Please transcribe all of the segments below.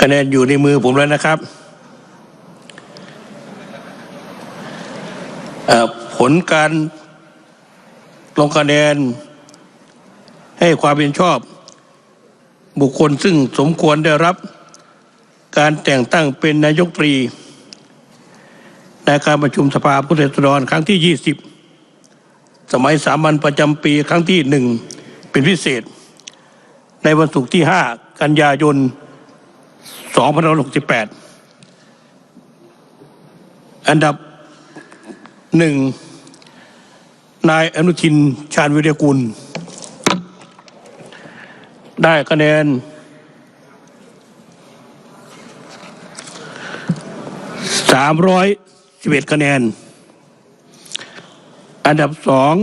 คะแนนอยู่ในมือผมแล้วนะครับผลการลงคะแนนให้ความเป็นชอบ บุคคลซึ่งสมควรได้รับ การแต่งตั้งเป็นนายกตรี ในการประชุมสภาผู้แทนราษฎรครั้งที่ 20 สมัยสามัญประจำปีครั้งที่หนึ่งเป็นพิเศษ ในวันศุกร์ที่ 5 กันยายน 2568อันดับหนึ่งนายอนุทินชาญวิรยกุล ได้คะแนนสามร้อยสิบเอ็ดคะแนน อันดับสอง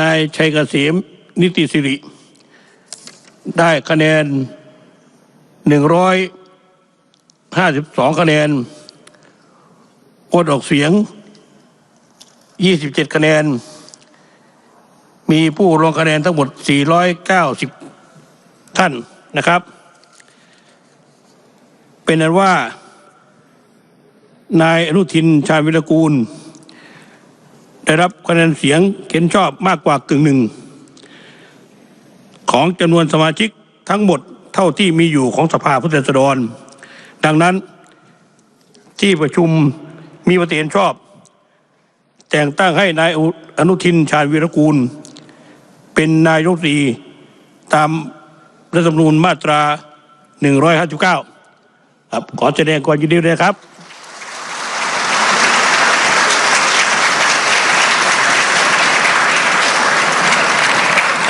นายชัยเกษมนิติสิริ ได้คะแนน หนึ่งร้อยห้าสิบสองคะแนนอดออกเสียงยี่สิบเจ็ดคะแนน มีผู้ลงคะแนนทั้งหมดสี่ร้อยเก้าสิบท่านนะครับ เป็นนั้นว่า นายอนุทินชาญวิรกูล ได้รับคะแนนเสียงเข็นชอบมากกว่ากึ่งหนึ่ง ของจำนวนสมาชิกทั้งหมด ท่าที่มีอยู่ของสภาผู้แทนราษฎร ดังนั้นที่ประชุมมีมติเห็นชอบ แต่งตั้งให้นายอนุทินชาญวีรกูล เป็นนายกรัฐมนตรีตามรัฐธรรมนูญมาตรา 159 ครับขอแสดงความยินดีด้วยครับ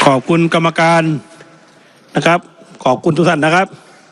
ขอบคุณกรรมการนะครับ ขอบคุณทุกท่านนะครับ